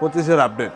পঁচিশের update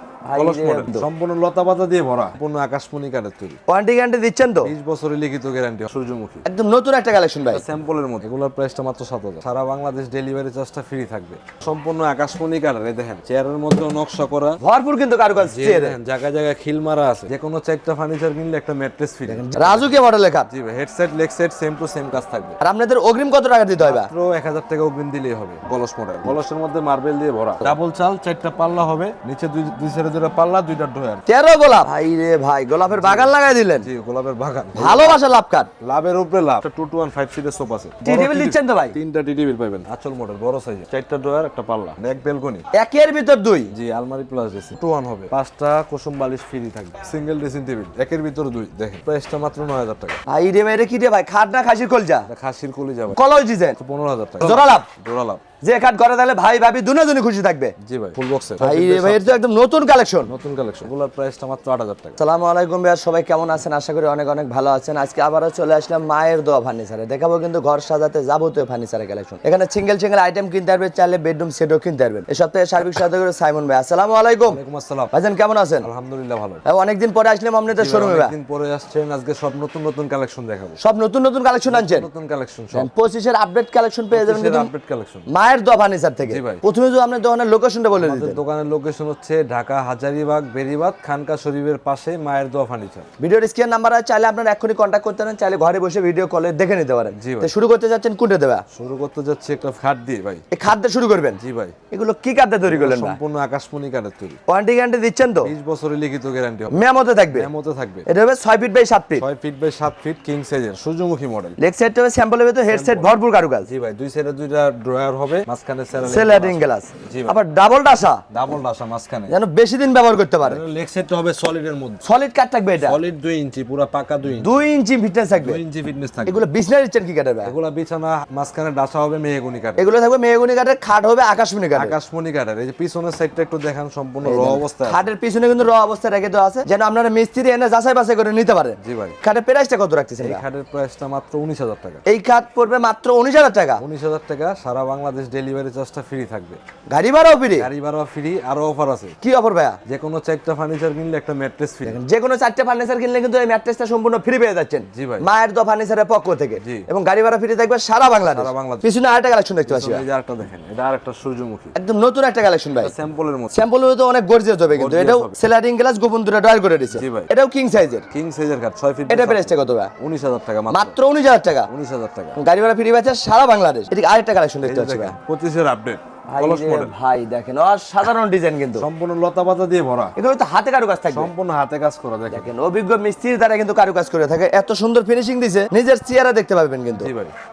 model. সম্পূর্ণ লতা পাতা দিয়ে ভরা পূর্ণ আকাশমণি কাঠের তৈরি। ওয়ারেন্টি গ্যারান্টি দিচ্ছেন তো? বিশ বছরের লিখিত গ্যারান্টি সূর্যমুখী। একদম নতুন একটা কালেকশন ভাই। স্যাম্পলের মধ্যে। এগুলোর প্রাইসটা মাত্র সাত হাজার। সারা বাংলাদেশ ডেলিভারি চার্জটা ফ্রি থাকবে। সম্পূর্ণ আকাশমণি কাঠের এই দেখেন চেয়ারের মধ্যে নকশা করা। ভরপুর কিন্তু কারুকাজ দেখেন জায়গায় জায়গায় খিল মারা আছে। যে কোনো চারটা ফার্নিচার কিনলে একটা ম্যাট্রেস ফ্রি রাজুকে মডেলের খাট জি ভাই headset leg set same to same কাজ থাকবে। আর আপনাদের অগ্রিম কত টাকা দিতে হয় ভাই? মাত্র এক হাজার টাকা অগ্রিম দিলেই হবে। কলস মডেল কলসের মধ্যে মার্বেল দিয়ে ভরা। ডাবল চাল চারটা পাল্লা হবে। নিচে দুই দুই সাইডে দুটা পাল্লা দুইটা ড্রয়ার তেরো গোলাপ। ভাই রে ভাই গোলাপের বাগান লাগাই দিলেন। জি গোলাপের বাগান। ভালোবাসা লাভ কাট লাভের উপরে লাভ। টু টু ওয়ান ফাইভ সিটের সোফা আছে। টি টেবিল দিচ্ছেন তো ভাই? তিনটা টি টেবিল পাবেন আচল মডেল বড় সাইজের চারটা ড্রয়ার একটা পাল্লা। এক বেলকনি একের ভিতর দুই। জি আলমারি প্লাস ড্রেসিং টু ওয়ান হবে। পাঁচটা কুসুম বালিশ ফ্রি থাকবে। সিঙ্গেল ড্রেসিং টেবিল একের ভিতর দুই। দেখেন প্রাইসটা মাত্র নয় হাজার টাকা। ভাই রে ভাই রে কি রে ভাই? খাট না খাসির কলজা? এটা খাসির কলি যাবে কলজ ডিজাইন। পনেরো হাজার টাকা। জোড়া লাভ? জোড়া লাভ। যে খাট করে তাহলে ভাই ভাবি দুনে দুনে খুশি থাকবে। জি ভাই ফুল বক্সের ভাই ভাই এটা তো একদম নতুন কালেকশন নতুন কালেকশনগুলার প্রাইসটা মাত্র আট হাজার টাকা। সালামু আলাইকুম ভাইয়া সবাই কেমন আছেন? আশা করি অনেক অনেক ভালো আছেন। আজকে আবারও চলে আসলাম মায়ের দোয়া ফার্নিচারে। দেখাবো কিন্তু ঘর সাজাতে যাবতীয় ফার্নিচারের কালেকশন এখানে সিঙ্গেল সিঙ্গেল আইটেম কিনতে পারবেন চাইলে বেডরুম সেটও কিনতে পারবেন। এই সপ্তাহে সার্বিক সহায়তা করে সাইমন ভাই আসসালামু আলাইকুম। ওয়ালাইকুম আসসালাম। ভাইজান কেমন আছেন? আলহামদুলিল্লাহ ভালো। ভাই, অনেকদিন পরে আসলাম আপনাদের শোরুমে ভাই। দিন পরে আসছেন। আজকে সব নতুন নতুন কালেকশন দেখাবো। সব নতুন নতুন কালেকশন আনছেন? নতুন কালেকশন সব। পঁচিশের আপডেট কালেকশন পেয়ে যাবেন কিন্তু আপডেট কালেকশন মায়ের দোয়া ফার্নিচার থেকে। প্রথমে যদি আপনার দোকানের লোকেশনটা বলে দিতেন। দোকানের লোকেশন হচ্ছে ঢাকা হাজারিবাগ বেরিবাগ খানকা শরীফের পাশে মায়ের দোয়া ফার্নিচার। ভিডিওর স্ক্রিন নাম্বার আছে চাইলে আপনারা এক্ষুনি কন্ট্যাক্ট করতে পারেন চাইলে ঘরে বসে ভিডিও কলে দেখে নিতে পারেন। জি ভাই। তো শুরু করতে যাচ্ছেন কোনটা দেবা? শুরু করতে যাচ্ছে একটা খাট দিয়ে ভাই। এই খাদ্য শুরু করবেন? জি ভাই। এগুলো কি কাদ্দা তৈরি করলেন না সম্পূর্ণ আকাশমণি কাঠের তৈরি। ওয়ারেন্টি গ্যারান্টি দিচ্ছেন তো? বিশ বছরের লিখিত গ্যারান্টি হবে। মেমোতে থাকবে। এমতে থাকবে। এটা হবে ছয় ফিট বাই সাত ফিট ছয় ফিট বাই সাত ফিট কিং সাইজের সূর্যমুখী মডেল লেগ সাইডটা হবে স্যাম্পলের ভেতর হেড সেট ভরপুর কারুকাজ। জি ভাই দুই সাইডে দুইটা ড্রয়ার হবে। মাঝখানে সেলারিং গ্লাস আবার ডাবল ডাসা ডাবল ডাসা মাঝখানে। যেন বেশি দিন ব্যবহার করতে পারে। লেগ সেটটা হবে সলিডের মধ্যে। সলিড কাট থাকবে এটা। সলিড দুই ইঞ্চি পুরো পাকা দুই ইঞ্চি। দুই ইঞ্চি ফিটনেস থাকবে। দুই ইঞ্চি ফিটনেস থাকবে। এগুলো বিছনা দিচ্ছেন কি? এগুলা বিছানা মাঝখানে ডাসা হবে মেহগুনি কাঠ এগুলো থাকবে মেহগুনি কাঠের খাট হবে আকাশমণি কাঠের আকাশমণি কাঠের এই যে পিছনের সাইডটা একটু দেখান সম্পূর্ণ র অবস্থা খাটের পিছনে কিন্তু র অবস্থায় রেখে দেওয়া আছে। যেন আপনারা মিস্ত্রি এনে যাচাই বাছাই করে নিতে পারেন। জি ভাই। খাটের প্রাইসটা কত রাখতেছেন এই? খাটের প্রাইসটা মাত্র উনিশ হাজার টাকা। এই খাট পড়বে মাত্র উনিশ হাজার টাকা। উনিশ হাজার টাকা সারা বাংলাদেশ ডেলিভারি চার্জটা ফ্রি থাকবে। গাড়ি ভাড়াও ফ্রি গাড়ি ভাড়া ফ্রি আরও অফার আছে। কি অফার ভাইয়া? যে কোনো চারটা ফার্নিচার কিনলে একটা ম্যাট্রেস ফ্রি যে কোনো চারটে ফার্নিচার কিনলে কিন্তু এই ম্যাট্রেসটা সম্পূর্ণ ফ্রি পেয়ে যাচ্ছেন। জি ভাই। মায়ের দো ফার্নিচারের পক্ষ থেকে। এবং গাড়ি ভাড়া ফ্রি থাকবে সারা বাংলাদেশ। সারা বাংলাদেশ। পিছনে আরেকটা কালেকশন দেখতে পাচ্ছি এই যে আরেকটা দেখেন এটা আরেকটা সূর্যমুখী। একদম নতুন একটা কালেকশন ভাই। স্যাম্পলের মধ্যে স্যাম্পল তো অনেক গর্জিয়াস হবে কিন্তু। এটাও সেলারিং গ্লাস গোপন দুটো ডয়াল করে দিছে জি ভাই। এটাও কিং সাইজের কিং সাইজের খাট ছয় ফিট এটা প্রাইসটা কত ভাই উনিশ হাজার টাকা মাত্র। মাত্র উনিশ হাজার টাকা। উনিশ হাজার টাকা। গাড়ি ভাড়া ফ্রি পাচ্ছে সারা বাংলাদেশ। এদিকে আরেকটা কালেকশন দেখতে পাচ্ছি ভাই পঁচিশের আপডেট ভাই কলস রে মডেল ভাই দেখেন অসাধারণ ডিজাইন কিন্তু। সম্পূর্ণ লতা পাতা দিয়ে ভরা। এগুলো তো হাতে কারুকাজ থাকবে। সম্পূর্ণ হাতে কাজ করা দেখেন। দেখেন অভিজ্ঞ মিস্ত্রির দ্বারা কিন্তু কারুকাজ করে থাকে। এত সুন্দর ফিনিশিং দিছে নিজের চেয়ারে দেখতে পাবেন কিন্তু।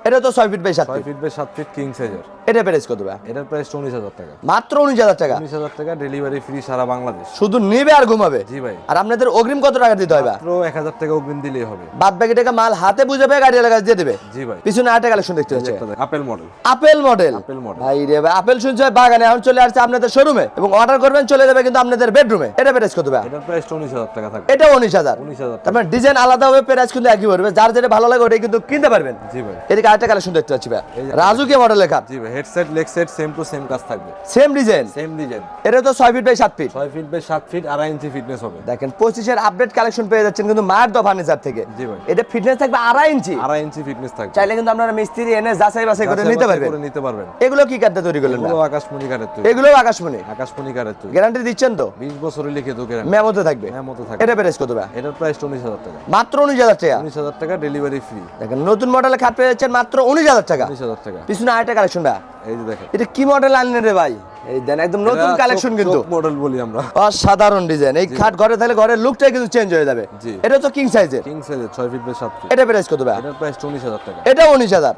এটা তো ছয় ফিট বাই সাত ফিট ফিট বাই সাত ফিট কিং সাইজের এটা প্রাইস কত ভাই? এটার প্রাইস উনিশ হাজার টাকা। মাত্র উনিশ হাজার টাকা? উনিশ হাজার টাকা ডেলিভারি ফ্রি সারা বাংলাদেশ। শুধু নিবে আর ঘুমাবে? জি ভাই। আর আপনাদের অগ্রিম কত টাকা দিতে হবে মাত্র এক হাজার টাকা অগ্রিম দিলেই হবে। বাদ বাকি টাকা মাল হাতে বুঝাবে গাড়ি এলাকায় দিয়ে দেবে। জি ভাই। পিছনে আরেকটা কালেকশন দেখতে পাচ্ছি apple model apple model apple model ভাই রে ভাই আপেল শুনছে বাগানে এখন চলে আসছে আপনাদের শোরুমে এবং অর্ডার করবেন চলে যাবে কিন্তু আপনাদের বেডরুমে এটা প্রাইস কত ভাই? এটার প্রাইস উনিশ হাজার টাকা থাকবে। এটা উনিশ হাজার। উনিশ হাজার তার টাকা মানে ডিজাইন আলাদা হবে প্রাইস কিন্তু একই পড়বে। যার যেটা ভালো লাগে ওটাই কিন্তু কিনতে পারবেন। জি ভাই। এদিকে আরেকটা কালেকশন দেখতে পাচ্ছি ভাই। এই যে- রাজুকে মডেলের খাট জি ভাই headset leg set same to same কাজ থাকবে। সেম ডিজাইন সেম ডিজাইন এটা তো ছয় ফিট বাই সাত ফিট ছয় ফিট বাই সাত ফিট আড়াই ইঞ্চি ফিটনেস হবে। দেখেন পঁচিশের আপডেট কালেকশন পেয়ে যাচ্ছেন কিন্তু মায়ের দো ফার্নিচার থেকে। জি ভাই। এটা ফিটনেস থাকবে আড়াই ইঞ্চি। আড়াই ইঞ্চি ফিটনেস থাকবে। চাইলে কিন্তু আপনারা মিস্ত্রি এনে যাচাই বাছাই করে নিতে পারবেন। করে নিতে পারবেন। এগুলো কি কাঠটা তৈরি করলেন এগুলো আকাশমণি কাঠের তৈরি। এগুলো আকাশমণি? আকাশমণি কাঠের তৈরি। গ্যারান্টি দিচ্ছেন তো? বিশ বছরের লিখিত গ্যারান্টি মেমোতে থাকবে? হ্যাঁ মতো থাকবে। এটা প্রাইস কত ভাই? এটার প্রাইস উনিশ হাজার টাকা। মাত্র উনিশ হাজার টাকা? উনিশ হাজার টাকা ডেলিভারি ফ্রি দেখেন নতুন মডেল খাট পেয়ে যাচ্ছেন মাত্র উনিশ হাজার টাকা। উনিশ হাজার টাকা। পিছনে আরেকটা কালেকশন ভাই। এই যে দেখেন। এটা কি মডেল আনলেন রে ভাই? এই দেন একদম নতুন কালেকশন কিন্তু। মডেল বলি আমরা। অসাধারণ ডিজাইন এই খাট ঘরে তাহলে ঘরের লুকটাই কিন্তু চেঞ্জ হয়ে যাবে। এটা তো কিং সাইজের কিং সাইজের ছয় ফিট বাই সাত ফিট এটা প্রাইস কত ভাই? এটার প্রাইস উনিশ হাজার টাকা। এটা উনিশ হাজার।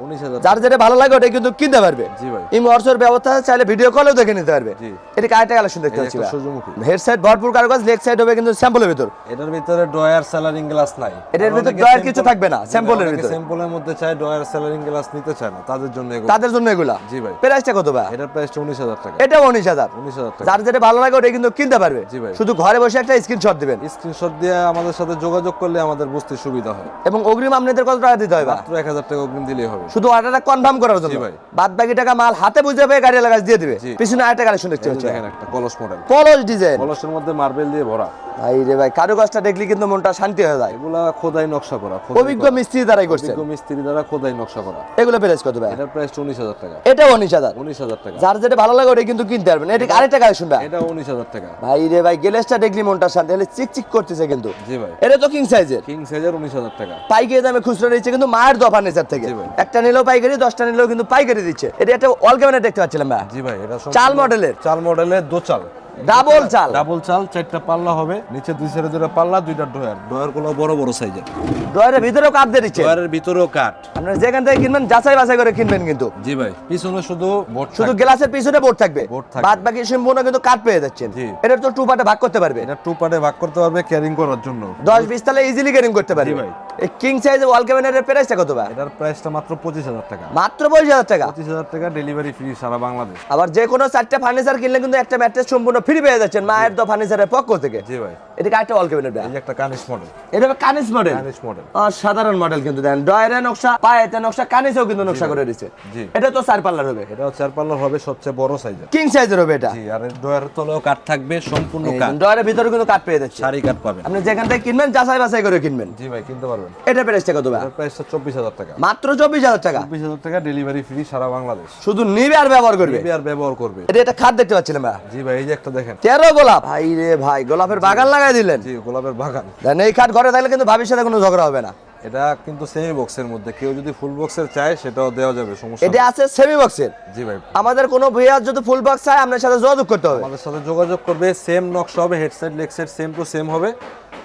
যার যেটা ভালো লাগে ওটাই কিন্তু কিনতে পারবে। জি ভাই। এই মর্সের ব্যবস্থা চাইলে ভিডিও কলেও দেখে নিতে পারবে। এটা আরেকটা কালেকশন দেখতে পাচ্ছি সূর্যমুখী হেড সাইড ভরপুর কারুকাজ লেগ সাইড হবে কিন্তু স্যাম্পলের ভিতর। এটার ভিতরে ডয়ার স্যালারিং গ্লাস নাই। এটার ভিতরে ডয়ার কিছু থাকবে না, স্যাম্পলের ভিতরে। স্যাম্পলের মধ্যে চাই ডয়ার স্যালারিং গ্লাস নিতে চায় না তাদের জন্য এগুলো। তাদের জন্য এগুলা। জি ভাই। প্রাইসটা কত ভাই? এটার উনিশ হাজার টাকা। এটা উনিশ হাজার। উনিশ হাজার যার যেটা ভালো লাগে ওটা কিন্তু কিনতে পারবে। জি ভাই। শুধু ঘরে বসে একটা স্ক্রিনশট দিবেন। স্ক্রিনশট দিয়ে আমাদের সাথে যোগাযোগ করলে আমাদের বুঝতে সুবিধা হয়। এবং অগ্রিম আপনাদের কত টাকা দিতে হবে মাত্র এক হাজার টাকা অগ্রিম দিলেই হবে। শুধু অর্ডারটা কনফার্ম করার জন্য। বাদ বাকি টাকা মাল হাতে বুঝে পেয়ে গাড়ি লাগাজ দিয়ে দিবে। পিছনে আরেকটা কালেকশন দেখতে পাচ্ছি একটা কলস মডেল কলস ডিজাইন কলসের মধ্যে মার্বেল দিয়ে ভরা। ভাই রে ভাই কারুকাজটা দেখলে কিন্তু মনটা শান্তি হয়ে যায়। এগুলা খোদাই নকশা করা অভিজ্ঞ মিস্ত্রি দ্বারাই করছে অভিজ্ঞ মিস্ত্রি দ্বারা খোদাই নকশা করা। এগুলো প্রাইস কত ভাই? এটার প্রাইস উনিশ হাজার টাকা। এটা উনিশ হাজার। উনিশ হাজার টাকা। যার যেটা ভালো লাগে ওটা কিন্তু কিনতে পারবেন। এটা আরেকটা কালেকশন ভাই? এটা উনিশ হাজার টাকা। ভাই রে ভাই গেলেসটা দেখলি মনটা শান্তি হলে চিক চিক করতেছে কিন্তু। জি ভাই। এটা তো কিং সাইজের কিং সাইজের উনিশ হাজার টাকা। পাইকারি দামে খুচরা নিচ্ছে কিন্তু মার দফা নেচার থেকে। একটা নিলেও পাইকারি দশটা নিলেও কিন্তু পাইকারি দিচ্ছে। এটা একটা অল ক্যাবিনেট দেখতে পাচ্ছিলাম ভাই। জি ভাই এটা চাল মডেলের চাল মডেলের দো চাল ডাবল চাল। ডাবল চাল চারটা পাল্লা হবে নিচে দুই সাইডে দুটো পাল্লা দুইটা ডয়ার ডয়ারগুলো বড় বড় সাইজের। ডয়ের ভিতরেও কাপ দিয়ে দিচ্ছে ডয়ারের ভিতরেও কাঠ। আপনারা যেখান থেকে কিনবেন যাচাই বাছাই করে কিনবেন কিন্তু। জি ভাই পিছনে শুধু বোর্ড শুধু গ্লাসের পিছনে বোর্ড থাকবে? বোর্ড থাকবে। বাদ বাকি সম্পূর্ণ কিন্তু কাঠ পেয়ে যাচ্ছেন। এটা তো টু পার্টে ভাগ করতে পারবে। এটা টু পার্টে ভাগ করতে পারবে ক্যারিং করার জন্য। দশ বিশ তালে ইজিলি ক্যারিং করতে পারবে। জি ভাই। এই কিং সাইজ ওয়াল ক্যাবিনেটের প্রাইসটা কত ভাই? এটার প্রাইসটা মাত্র পঁচিশ হাজার টাকা। মাত্র পঁচিশ হাজার টাকা? পঁচিশ হাজার টাকা ডেলিভারি ফ্রি সারা বাংলাদেশ। আবার যে কোনো চারটে ফার্নিচার কিনলে কিন্তু একটা ম্যাট্রেস সম্পূর্ণ ফ্রি পেয়ে যাচ্ছেন মায়ের তো ফার্নিচারের পক্ষ থেকে। জি ভাই। এদিকে একটা ওয়াল ক্যাবিনেট যে একটা কানিস মডেল এটা কানিস মডেল কানিস মডেল সাধারণ মডেল কিন্তু দেন। ডয়ারে নকশা পায়েতে নকশা কানিসেও কিন্তু নকশা করে দিচ্ছে এটা তো চার পাল্লার হবে। এটাও চার পাল্লার হবে সবচেয়ে বড় সাইজের কিং সাইজের হবে এটা। জি আর ডয়ার তলেও কাঠ থাকবে সম্পূর্ণ কাঠ। ডয়ারের ভিতরে কিন্তু কাঠ পেয়ে যাচ্ছে। সারি কাঠ পাবেন। আপনি যেখান থেকে কিনবেন যাচাই বাছাই করে কিনবেন। জি ভাই কিনতে পারবেন। এটা প্রাইসটা কত ভাই? প্রাইসটা চব্বিশ হাজার টাকা। মাত্র চব্বিশ হাজার টাকা। চব্বিশ হাজার টাকা ডেলিভারি ফ্রি সারা বাংলাদেশ। শুধু নিবে আর ব্যবহার করবে। নেবে আর ব্যবহার করবে। এটা একটা খাদ দেখতে পাচ্ছিলাম ভাই। জি ভাই এই যে একটা দেখেন। তেরো গোলাপ। ভাই রে ভাই গোলাপের বাগান লাগাই দিলেন? জি গোলাপের বাগান। দেন এই খাট ঘরে থাকলে কিন্তু ভাবির সাথে কোনো ঝগড়া হবে না। এটা কিন্তু সেমি বক্সের মধ্যে। কেউ যদি ফুল বক্সের চায় সেটাও দেওয়া যাবে সমস্যা এটা আছে সেমি বক্সের জি ভাই। আমাদের কোনো ভুইয়ার যদি ফুল বক্স চায় আপনার সাথে যোগাযোগ করতে হবে। আমাদের সাথে যোগাযোগ করবে সেম নকশা হবে headset leg set same to same হবে।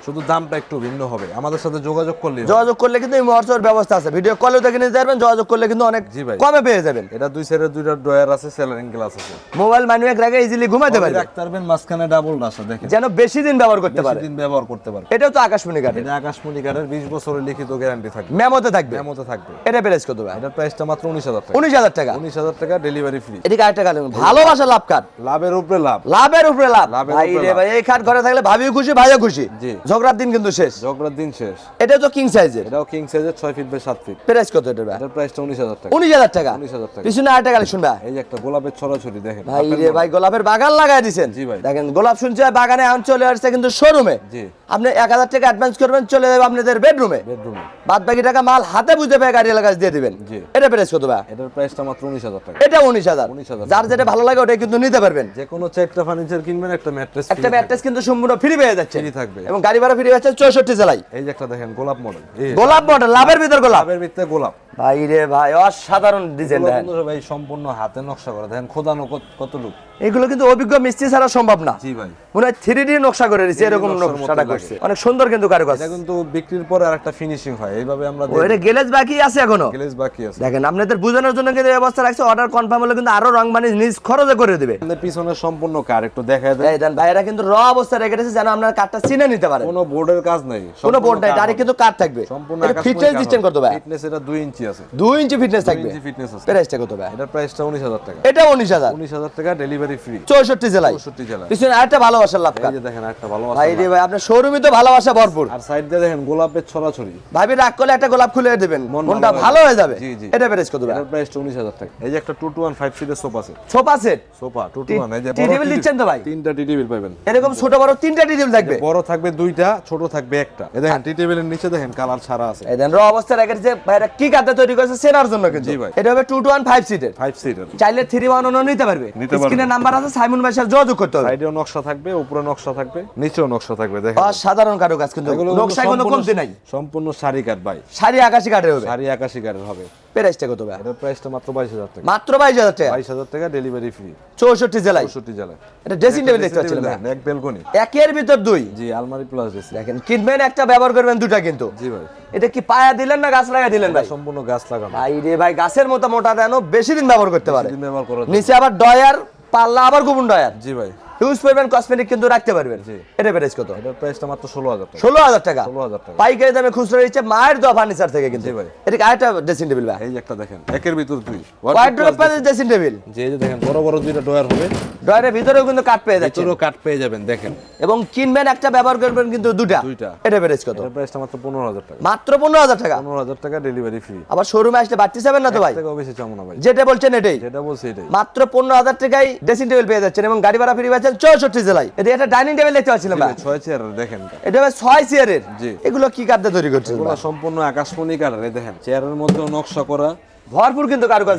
শুধু দামটা একটু ভিন্ন হবে। আমাদের সাথে যোগাযোগ করলে যোগাযোগ করলে কিন্তু এই ব্যবস্থা আছে। ভিডিও কলেও দেখে নিতে পারবেন যোগাযোগ করলে কিন্তু অনেক। কমে পেয়ে যাবেন। এটা দুই সাইডে দুইটা ডয়ার আছে সেলারিং গ্লাস আছে। মোবাইল ম্যানুয়াল রেখে ইজিলি ঘুমাতে পারবে। রাখতে পারবেন মাঝখানে ডাবল ডাসা দেখেন। যেন বেশি দিন ব্যবহার করতে পারে। বেশি দিন ব্যবহার করতে পারবে এটাও তো আকাশমণি কাঠের এটা আকাশমণি কাঠের বিশ বছরের লিখিত গ্যারান্টি থাকবে। মেমোতে থাকবে। মেমোতে থাকবে। এটা প্রাইস কত ভাই? এটার প্রাইসটা মাত্র উনিশ হাজার টাকা। উনিশ হাজার টাকা? উনিশ হাজার টাকা ডেলিভারি ফ্রি এদিকে আরেকটা কাট ভালোবাসা লাভ কাট লাভের উপরে লাভ। লাভের উপরে লাভ। ভাই রে ভাই এই খাট ঘরে থাকলে ভাবিও খুশি ভাইও খুশি। জি। ঝগড়ার দিন কিন্তু শেষ। ঝগড়ার দিন শেষ। এটা তো কিং সাইজের এটাও কিং সাইজের ছয় ফিট বাই সাত ফিট প্রাইস কত এটা ভাই? এটার প্রাইসটা উনিশ হাজার টাকা। উনিশ হাজার টাকা? উনিশ হাজার টাকা। পিছনে আরেকটা কালেকশন ভাই। এই যে একটা গোলাপের ছড়াছড়ি দেখেন। ভাই রে ভাই গোলাপের বাগান লাগাই দিছেন। জি ভাই। দেখেন গোলাপ শুনছে বাগানে এখন চলে আসছে কিন্তু শোরুমে জি। আপনি এক হাজার টাকা অ্যাডভান্স করবেন চলে যাবে আপনাদের বেডরুমে বেডরুমে বাদ বাকি টাকা মাল হাতে বুঝে পেয়ে গাড়ি লাগাজ দিয়ে দিবেন। জি। এটা প্রাইস কত ভাই? এটার প্রাইসটা মাত্র উনিশ হাজার টাকা। এটা উনিশ হাজার। 19,000 যার যেটা ভালো লাগে ওটাই কিন্তু নিতে পারবেন। যে কোনো চারটা ফার্নিচার কিনবেন একটা ম্যাট্রেস একটা ম্যাট্রেস কিন্তু সম্পূর্ণ ফ্রি পেয়ে যাচ্ছে। Free থাকবে। এবং গাড়ি ফ্রি যাচ্ছে চৌষট্টি জেলায়। এই যে একটা দেখেন গোলাপ মডেল গোলাপ মডেল লাভের ভিতর গোলাপের লাভের ভিতরে গোলাপ। ভাই রে ভাই অসাধারণ ডিজাইন দেখেন। ভাই সম্পূর্ণ হাতে নকশা করা। দেখেন খোদানো কত- লুক। এগুলো কিন্তু অভিজ্ঞ মিস্ত্রি ছাড়া সম্ভব না। জি ভাই। মনে হয় থ্রি ডি নকশা করে 3D এরকম নকশাটা করছে। অনেক সুন্দর কিন্তু কারুকাজ। এটা কিন্তু বিক্রির পরে আরেকটা ফিনিশিং হয়। এইভাবে আমরা এটা বাকি আছে এখনও? গ্লেজ বাকি আছে। দেখেন আপনাদের বোঝানোর জন্য কিন্তু এই অবস্থা রাখছে। অর্ডার কনফার্ম হলে কিন্তু আরও রং বানিয়ে নিজ খরচে করে দিবে। আমাদের পিছনে সম্পূর্ণ কার একটু দেখায় দেয় এই দেন ভাইরা কিন্তু র অবস্থা রেখে দিয়েছে যেন আপনার কাঠটা চিনে নিতে পারে কোনো বোর্ডের কাজ নাই। কোনো বোর্ড নাই ডাইরেক্ট কিন্তু কাঠ থাকবে। সম্পূর্ণ ফিটনেস দিচ্ছেন কত ভাই? ফিটনেস এটা 2 ইঞ্চি আছে। দুই ইঞ্চি ফিটনেস থাকবে। ইঞ্চি ফিটনেস আছে। প্রাইসটা কত ভাই? এটার প্রাইসটা 19000 টাকা। এটা উনিশ হাজার। 19000 টাকা ডেলিভারি ফ্রি চৌষট্টি জেলায়। 64 জেলা পিছনে আরেকটা ভালোবাসার লাভ এই যে দেখেন একটা ভালো ভাই রে ভাই আপনার শোরুমে তো ভালোবাসা ভরপুর। আর সাইড দিয়ে দেখেন গোলাপের ছড়াছড়ি। ভাবি রাগ করলে একটা গোলাপ খুলে দেবেন। মনটা ভালো হয়ে যাবে। এটা প্রাইস কত ভাই? এটার প্রাইসটা 19000 টাকা। এই যে একটা 2 টু 1 5 সিটের সোফা আছে। সোফা সেট সোফা 2 টু 1 এই যে টি টেবিল দিচ্ছেন তো ভাই? তিনটা টি টেবিল পাবেন। এরকম ছোট বড় তিনটা ডিটেল থাকবে। বড় থাকবে দুইটা ছোট থাকবে একটা। এই দেখেন টি টেবিলের নিচে দেখেন কালার ছাড়া আছে। এই দেন র অবস্থা রেখেছে ভাইরা কি কাঠে তৈরি করেছে সেনার জন্য কিন্তু। এটা হবে টু টু ওয়ান ফাইভ সিটের ফাইভ সিটের চাইলে থ্রি ওয়ান নিতে পারবে। নিতে পারবে। স্ক্রিনের নাম্বার আছে সাইমন ভাই সাথে যোগাযোগ করতে হবে। সাইডেও নকশা থাকবে উপরে নকশা থাকবে। নিচেও নকশা থাকবে দেখেন। সাধারণ কারুকাজ কিন্তু। কিন্তু নকশায় কোনো কমতি নাই। সম্পূর্ণ সারি কাট ভাই। সারি আকাশি কাঠের হবে। সারি আকাশি কাঠের হবে। প্রাইসটা কত ভাই? এটার প্রাইসটা মাত্র বাইশ হাজার টাকা। মাত্র বাইশ হাজার টাকা? বাইশ হাজার টাকা ডেলিভারি ফ্রি চৌষট্টি জেলায়? চৌষট্টি জেলায়। এটা ড্রেসিং টেবিল দেখতে পাচ্ছিলাম ভাই। এক বেলকনি। একের ভিতর দুই? জি আলমারি প্লাস দিয়েছি দেখেন কিনবেন একটা ব্যবহার করবেন দুটা কিন্তু। জি ভাই। এটা কি পায়া দিলেন না গাছ লাগা দিলেন ভাই? সম্পূর্ণ গাছ লাগানো। ভাই রে ভাই গাছের মতো মোটা দেন বেশি দিন ব্যবহার করতে পারে। দিন ব্যবহার করা নিচে আবার ডয়ার পাল্লা আবার গোপন ডয়ার জি ভাই। ইউজ করবেন কসমেটিক কিন্তু রাখতে পারবেন। এটা প্রাইস কত? এটার প্রাইসটা মাত্র ষোলো হাজার টাকা। ষোলো হাজার টাকা? ষোলো হাজার টাকা। পাইকারি দামে খুচরো দিচ্ছে মায়ের দোয়া ফার্নিচার থেকে কিন্তু। এটা আরেকটা ড্রেসিং টেবিল ভাই এই একটা দেখেন একের ভিতর দুই। ওয়াইড্রোপ ড্রেসিং টেবিল যে যে দেখেন বড় বড় দুইটা ডয়ার হবে। ড্রয়ারের ভিতরেও কিন্তু কাঠ পেয়ে যাচ্ছে ভিতরেও কাট পেয়ে যাবেন দেখেন। এবং কিনবেন একটা ব্যবহার করবেন কিন্তু দুটা দুইটা। এটা প্রাইস কত? এটার প্রাইসটা মাত্র পনেরো হাজার টাকা। মাত্র পনেরো হাজার টাকা? পনেরো হাজার টাকা ডেলিভারি ফ্রি আবার শোরুমে আসলে বাড়তি যাবেন না তো ভাই? বেশি চামো না ভাই। যেটা বলছেন এটাই। যেটা বলছি এটাই। মাত্র পনেরো হাজার টাকায় ড্রেসিং টেবিল পেয়ে যাচ্ছেন এবং গাড়ি ভাড়া ফ্রি পাচ্ছেন চৌষট্টি জেলায়। এটা একটা ডাইনিং টেবিল দেখতে পাচ্ছিলাম ছয় চেয়ার দেখেন। এটা হবে ছয় চেয়ারের। জি। এগুলো কি কাঠে তৈরি করছেন? এগুলো সম্পূর্ণ আকাশমণি এই দেখেন। চেয়ারের মধ্যে নকশা করা ভরপুর কিন্তু কারুকাজ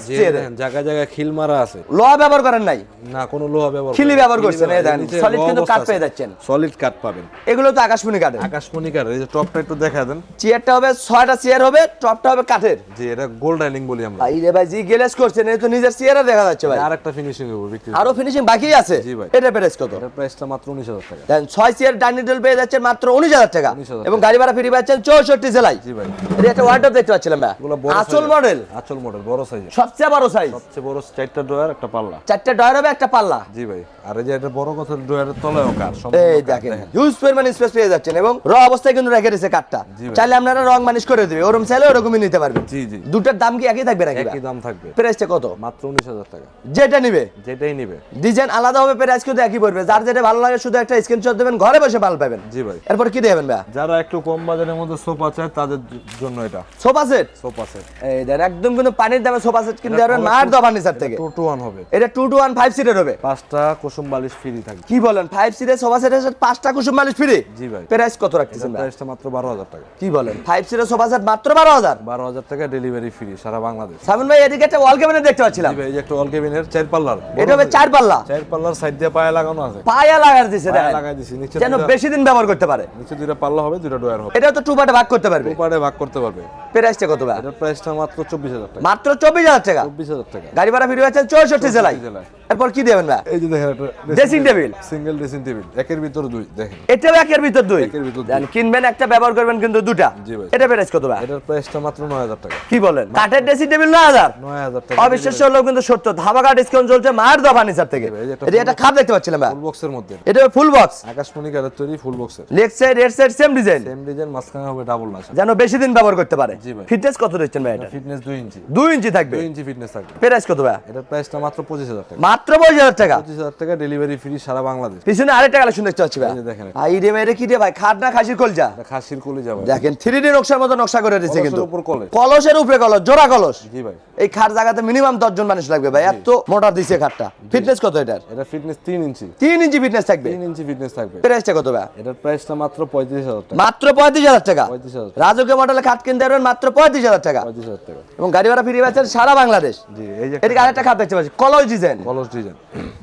জায়গায় জায়গায় খিল মারা আছে। লোহা ব্যবহার করেন নাই? না কোনো লোহা ব্যবহার খিলি ব্যবহার করছেন, এই দেখেন, solid কিন্তু কাঠ পেয়ে যাচ্ছেন। সলিড কাঠ পাবেন। এগুলো তো আকাশমণি কাঠের। আকাশমণি কাঠ এই যে টপটা একটু দেখা দেন। চেয়ারটা হবে ছয়টা চেয়ার হবে টপটা হবে কাঠের। যে এটা গোল্ড ডাইনিং বলি আমরা। ভাই রে ভাই জি গেলেস করছেন এই তো নিজের চেয়ারে দেখা যাচ্ছে ভাই। আর একটা ফিনিশিং হবে বিক্রি আরও ফিনিশিং বাকি আছে? জি ভাই। এটা প্রাইস কত? এটার প্রাইসটা মাত্র উনিশ হাজার টাকা। দেন ছয় চেয়ার ডাইনিং টেবিল পেয়ে যাচ্ছেন মাত্র উনিশ হাজার টাকা। এবং গাড়ি ভাড়া ফ্রি পাচ্ছেন চৌষট্টি জেলায়। জি ভাই। এটা ওয়ার্ডরোব দেখতে পাচ্ছিলাম ভাই। size-এর। মডেল আচল মডেল বড় সাইজ সবচেয়ে বড় সাইজ সবচেয়ে বড় চারটা ড্রয়ার একটা পাল্লা। চারটা ডয়ার হবে একটা পাল্লা? জি ভাই। আর এই যে এটা বড় কথা ড্রয়ারের তলায়ও কাঠ এই দেখেন হিউজ পরিমাণ স্পেস পেয়ে যাচ্ছেন এবং র অবস্থায় কিন্তু রেখে দিয়েছে কাঠটা। চাইলে আপনারা রং মানিশ করে দেবে ওরকম চাইলে ওরকমই নিতে পারবেন। জি জি। দুটার দাম কি একই থাকবে নাকি একই দাম থাকবে। প্রাইসটা কত? মাত্র উনিশ হাজার টাকা। যেটা নিবে? যেটাই নিবে। ডিজাইন আলাদা হবে প্রাইস কিন্তু একই পড়বে। যার যেটা ভালো লাগে শুধু একটা স্ক্রিনশট দেবেন ঘরে বসে মাল পাবেন। জি ভাই। এরপর কি দেবেন ভাই? যারা একটু কম বাজারের মধ্যে সোফা চায় তাদের জন্য এটা। Sofa set? Sofa set. এই দেন একদম কিন্তু পানির দামে সোফা সেট কিনতে পারবেন মায়ের দোকান থেকে। টু টু ওয়ান হবে। এটা টু টু ওয়ান ফাইভ সিটের হবে। পাঁচটা কুসুম বালিশ ফ্রি থাকবে। কি বলেন ফাইভ সিটের সোফা সেটের সাথে পাঁচটা কুসুম মালিশ ফ্রি জি ভাই। প্রাইস কত রাখতেছেন প্রাইসটা মাত্র বারো হাজার টাকা। কি বলেন ফাইভ সিটের সোফা সেট মাত্র বারো হাজার? বারো হাজার টাকা ডেলিভারি ফ্রি সারা বাংলাদেশ। সামিন ভাই এদিকে একটা ওয়াল ক্যাবিনেট দেখতে পাচ্ছিলাম। জি ভাই এই যে একটা অল কেবিনের চার পাল্লার। এটা হবে চার পাল্লা। চার পাল্লার সাইড দিয়ে পায়ে লাগানো আছে। পায়া লাগার দিছে দেখেন। লাগাই দিছি নিচে যেন বেশি দিন ব্যবহার করতে পারে। নিচে দুইটা পাল্লা হবে দুইটা ডয়ার হবে। এটাও তো টু পার্টে ভাগ করতে পারবে। পাড়ে ভাগ করতে পারবে। প্রাইসটা কত ভাই? এটার প্রাইসটা মাত্র চব্বিশ হাজার টাকা। মাত্র চব্বিশ হাজার টাকা। চব্বিশ হাজার টাকা। গাড়ি ভাড়া ফিরে চৌষট্টি জেলায়। জেলায়। এরপর কি দেবেন ভাই? এই যে দেখেন একটা dressing table single dressing table একের ভিতর দুই দেখেন। এটাও একের ভিতর দুই। একের ভিতর দুই। কিনবেন একটা ব্যবহার করবেন কিন্তু দুটা। জি ভাই। এটা প্রাইস কত ভাই? এটার প্রাইসটা মাত্র নয় হাজার টাকা। কি বলেন? কাঠের ড্রেসিং টেবিল নয় হাজার। নয় হাজার টাকা। অবিশ্বাস্য হলেও কিন্তু সত্য। ধামাকা ডিসকাউন্ট চলছে মায়ের দোয়া ফার্নিচার থেকে। এই এটা খাপ দেখতে পাচ্ছিলাম ভাই। ফুল বক্সের মধ্যে। এটা ফুল বক্স আকাশমণি কাঠের তৈরি ফুল বক্সের leg side head side same design same design মাঝখানে হবে ডাবল নাশা যেন বেশি দিন ব্যবহার করতে পারে। জি ভাই। ফিটনেস কত দিচ্ছেন ভাই এটা ফিটনেস দুই ইঞ্চি। দুই ইঞ্চি থাকবে। দুই ইঞ্চি ফিটনেস থাকবে। প্রাইস কত ভাই? এটার প্রাইসটা মাত্র পঁচিশ হাজার টাকা। মাত্র পঁচিশ হাজার টাকা। পঁচিশ হাজার টাকা ডেলিভারি ফ্রি সারা বাংলাদেশ। পিছনে আরেকটা কালেকশন দেখতে পাচ্ছি ভাই। যে দেখেন এটা। আই রে ভাই এটা কি রে ভাই? খাট না খাসির কলজা? এটা খাসির কুলি যাবে দেখেন থ্রি ডি নকশার মতো নকশা করে দিয়েছে কিন্তু। উপর কলে কলসের উপরে কলস জোড়া কলস। জি ভাই। এই খাট জায়গাতে মিনিমাম দশজন মানুষ লাগবে ভাই। এত মোটা দিছে খাটটা। ফিটনেস কত এটার? এটা ফিটনেস তিন ইঞ্চি। তিন ইঞ্চি ফিটনেস থাকবে। তিন ইঞ্চি ফিটনেস থাকবে। প্রাইসটা কত ভাই? এটার প্রাইসটা মাত্র পঁয়ত্রিশ হাজার টাকা। মাত্র পঁয়ত্রিশ হাজার টাকা। পঁয়ত্রিশ হাজার টাকা। রাজকীয় মডেলে খাট কিনতে পারবেন মাত্র পঁয়ত্রিশ হাজার টাকা। পঁয়ত্রিশ হাজার টাকা। এবং গাড়ি ভাড়া ফিরিয়ে পাচ্ছেন সারা বাংলাদেশ। জি এই যে এদিকে আরেকটা খাট দেখতে পাচ্ছি কলস ডিজাইন কলস ডিজাইন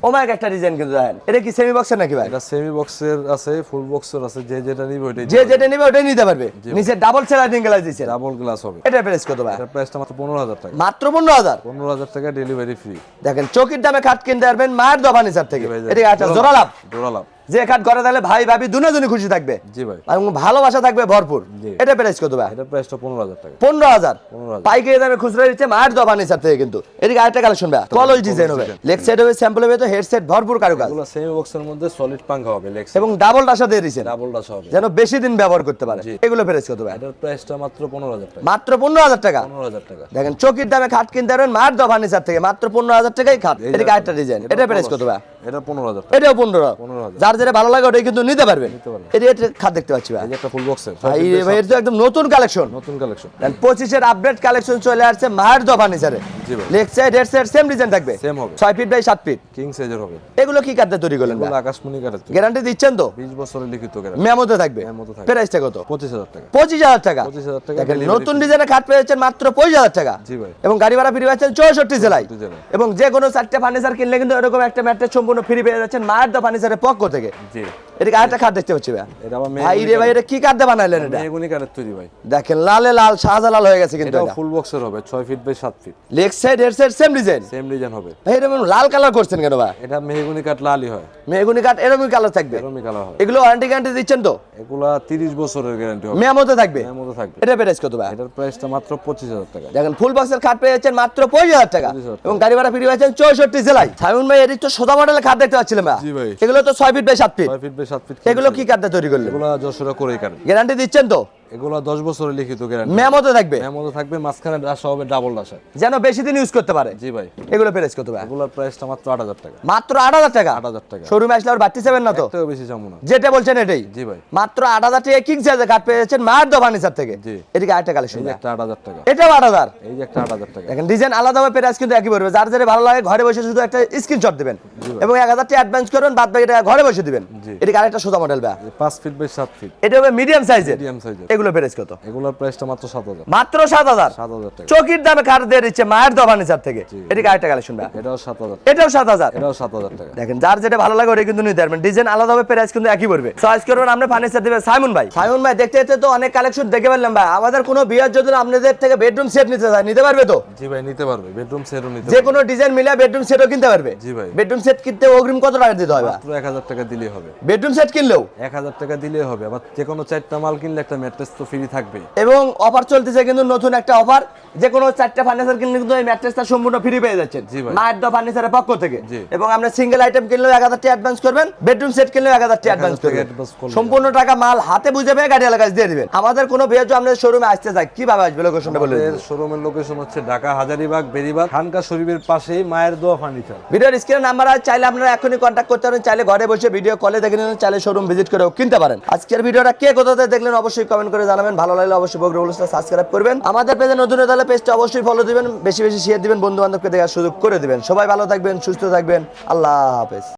ওমাইক একটা ডিজাইন কিন্তু দেখেন। এটা কি সেমি বক্সের নাকি ভাই? এটা সেমি বক্সের আছে ফুল বক্সের আছে যে যেটা নিবে ওইটাই যে যেটা নিবে ওটাই নিতে পারবে। নিচে ডাবল স্লাইডিং গ্লাস দিচ্ছে ডাবল গ্লাস হবে। এটা প্রাইস কত ভাই? এটা প্রাইসটা মাত্র পনেরো হাজার টাকা। মাত্র পনেরো হাজার? পনেরো হাজার টাকা ডেলিভারি ফ্রি দেখেন চকির দামে খাট কিনতে পারবেন মায়ের দোকান হিসাব থেকে। এটা জোড়া লাভ। জোড়া লাভ। যে খাট ঘরে তাহলে ভাই ভাবি দুজনই খুশি থাকবে। জি ভাই। এবং ভালোবাসা থাকবে ভরপুর। এটা প্রাইস কত ভাই? এটার প্রাইসটা পনেরো হাজার টাকা। পনেরো হাজার। 15,000 পাইকারি দামে খুচরা দিচ্ছে মায়ের দোকান হিসাব থেকে কিন্তু। এদিকে আরেকটা কালেকশন ভাই কলস ডিজাইন হবে। লেগ সাইড হবে স্যাম্পল হবে তো হেডসেট ভরপুর কারুকাজ। এগুলো সেমি বক্সের মধ্যে সলিড পাঙ্খা হবে লেক্স এবং ডাবল ডাসা দিয়ে দিচ্ছেন ডাবল ডাস হবে। যেন বেশি দিন ব্যবহার করতে পারে। এগুলো প্রাইস কত ভাই? এটার প্রাইসটা মাত্র পনেরো হাজার টাকা। মাত্র পনেরো হাজার টাকা? পনেরো হাজার টাকা। দেখেন চকির দামে খাট কিনতে পারবেন মার দোকান হিসাব থেকে। মাত্র পনেরো হাজার টাকাই খাট। এদিকে আরেকটা ডিজাইন এটা প্রাইস কত ভাই? এটা পনেরো হাজার টাকা। এটাও পনেরো। 15,000 যার যেটা ভালো লাগে ওটাই কিন্তু নিতে পারবেন। এটা একটা খাট দেখতে পাচ্ছি ভাই। একটা ফুল বক্সের ভাই ভাই এটা একদম নতুন কালেকশন নতুন কালেকশন পঁচিশের আপডেট কালেকশন চলে আসছে মায়ের জি leg side head side same design থাকবে। সেম হবে। ফিট বাই ফিট কিং সাইজের হবে। এগুলো কি তৈরি করলেন এগুলো আকাশমণি গ্যারান্টি দিচ্ছেন তো? বিশ বছরের লিখিত গ্যারান্টি মেমোতে থাকবে। মেমোতে থাকবে। প্রাইসটা কত? পঁচিশ হাজার টাকা। পঁচিশ হাজার টাকা। 25,000 টাকা নতুন ডিজাইনের খাট পেয়ে যাচ্ছেন মাত্র পঁচিশ হাজার টাকা। জি ভাই। এবং গাড়ি ভাড়া ফ্রি পাচ্ছেন চৌষট্টি জেলায়। 64 জেলায়। এবং যে কোনো চারটে ফার্নিচার কিনলে কিন্তু এরকম একটা ম্যাট্রেস সম্পূর্ণ ফ্রি পেয়ে যাচ্ছেন মায়ের দা ফার্নিচারের পক্ষ থেকে। জি। এদিকে আরেকটা খাট দেখতে পাচ্ছি ভাই এটা আবার ভাই রে ভাই এটা কি কাঠ দিয়ে বানাইলেন এটা? মেগুনি কাঠের তৈরি ভাই। দেখেন লালে লাল শাহজালাল হয়ে গেছে কিন্তু এটা। ফুল বক্সের হবে ছয় ফিট বাই সাত feet leg side head side same design same design হবে। ভাই এরকম লাল কালার করছেন কেন ভাই? এটা কাঠ লালই হয়। মেগুনি কাঠ এরকমই কালার থাকবে? এরমই কালার হয় এগুলো ওয়ারেন্টি গ্যারান্টি দিচ্ছেন তো? এগুলা তিরিশ বছরের গ্যারান্টি হবে। মেয়ামতে থাকবে? থাকবে। এটা প্রাইস কত ভাই? এটার প্রাইসটা মাত্র পঁচিশ হাজার টাকা। দেখেন ফুল বক্সের খাট পেয়ে যাচ্ছেন মাত্র পঁচিশ হাজার টাকা। এবং গাড়ি ভাড়া ফ্রি পাচ্ছেন চৌষট্টি জেলায়। সাইমন ভাই এদিক তো সোদা মডেলের খাট দেখতে পাচ্ছিলাম ভাই। জি ভাই। এগুলো তো ছয় ফিট বাই ফিট। ছয় ফিট বাই সাত ফিট এগুলো কি কাঠটা তৈরি করলেন? এগুলো যশোরা করে কাঠ গ্যারান্টি দিচ্ছেন তো? এগুলা দশ বছরের লিখিত গ্যারান্টি মেয়ামতে থাকবে? মধ্যে থাকবে মাঝখানে হবে ডাবল ডাসা যেন বেশি দিন ইউজ করতে পারে। জি ভাই। এগুলো প্রাইস কত ভাই? এগুলার প্রাইসটা মাত্র আট হাজার টাকা। মাত্র আট হাজার টাকা? আট হাজার টাকা। শোরুমে আসলে আর বাড়তি যাবেন না তো? বেশি যাব না। যেটা বলছেন এটাই। জি ভাই। মাত্র আট হাজার টাকা কিং সাইজের কাঠ পেয়ে যাচ্ছেন মায়ের দো ফার্নিচার থেকে। জি। এদিকে আরেকটা কালেকশন এই একটা আট হাজার টাকা। এটাও আট হাজার। এই যে একটা আট হাজার টাকা। দেখেন ডিজাইন আলাদা হবে প্রাইস কিন্তু একই পড়বে। যার যেটা ভালো লাগে ঘরে বসে শুধু একটা স্ক্রিনশট দিবেন। এবং এক হাজার টাকা অ্যাডভান্স করবেন বাদ বাকি টাকা ঘরে বসে দিবেন। এদিকে আরেকটা সোজা মডেল এই পাঁচ ফিট বাই সাত ফিট এটা হবে মিডিয়াম সাইজের মিডিয়াম সাইজের এগুলো প্রাইস কত? এগুলার প্রাইসটা মাত্র সাত হাজার। মাত্র সাত হাজার? সাত হাজার টাকা। চকির দামে কাঠ দিয়ে দিচ্ছে মায়ের দো ফার্নিচার থেকে। এদিকে আরেকটা কালেকশন বা এটাও সাত হাজার এটাও সাত হাজার? এটাও সাত হাজার টাকা। দেখেন যার যেটা ভালো লাগে ওটা কিন্তু নিতে পারবেন। ডিজাইন আলাদা হবে প্রাইস কিন্তু একই পড়বে। চয়েস করবেন আপনি ফার্নিচার দিবেন সাইমন ভাই। সাইমন ভাই দেখতে দেখতে তো অনেক কালেকশন দেখে ফেললাম ভাই। আমাদের কোনো বিয়ের যদি আপনাদের থেকে বেডরুম সেট নিতে চায় নিতে পারবে তো? জি ভাই নিতে পারবে। বেডরুম সেটও নিতে যে কোনো ডিজাইন মিলে বেডরুম সেটও কিনতে পারবে। জি ভাই। বেডরুম সেট কিনতে অগ্রিম কত টাকা দিতে হবে? মাত্র এক হাজার টাকা দিলেই হবে। বেডরুম সেট কিনলেও? এক হাজার টাকা দিলেই হবে। আবার যে কোনো চারটা মাল কিনলে একটা ম্যাট্রেস তো ফ্রি থাকবে এবং অফার চলতেছে কিন্তু নতুন একটা অফার যে কোনো চারটা ফার্নিচার কিনলে কিন্তু এই ম্যাট্রেসটা সম্পূর্ণ ফ্রি পেয়ে যাচ্ছেন। মায়ের দো ফার্নিচারের পক্ষ থেকে। এবং আপনি সিঙ্গেল আইটেম কিনলেও এক হাজার টাকা অ্যাডভান্স করবেন বেডরুম সেট কিনলেও এক হাজার টাকা অ্যাডভান্স করবেন। সম্পূর্ণ টাকা মাল হাতে বুঝে পেয়ে গাড়ি এলাকায় দিয়ে দিবেন। আমাদের কোনো আপনাদের শোরুমে আসতে চাই কীভাবে আসবে লোকেশনটা বলে শোরুমের লোকেশন হচ্ছে ঢাকা হাজারিবাগ বেরিবাগ খানকা শরীফের পাশেই মায়ের দোয়া ফার্নিচার ভিডিওর স্ক্রিনে নাম্বার আছে চাইলে আপনারা এখনই কন্ট্যাক্ট করতে পারেন চাইলে ঘরে বসে ভিডিও কলে দেখে নিন চাইলে শোরুম ভিজিট করেও কিনতে পারেন। আজকের ভিডিওটা কে কোথাতে দেখলেন অবশ্যই কমেন্ট করে জানাবেন। ভালো লাগলে অবশ্যই বগ্রবলসটা সাবস্ক্রাইব করবেন। আমাদের পেজে নতুন তাহলে পেজটা অবশ্যই ফলো দিবেন, বেশি বেশি শেয়ার দিবেন বন্ধু বান্ধবকে দেখার সুযোগ করে দিবেন। সবাই ভালো থাকবেন, সুস্থ থাকবেন। আল্লাহ হাফেজ।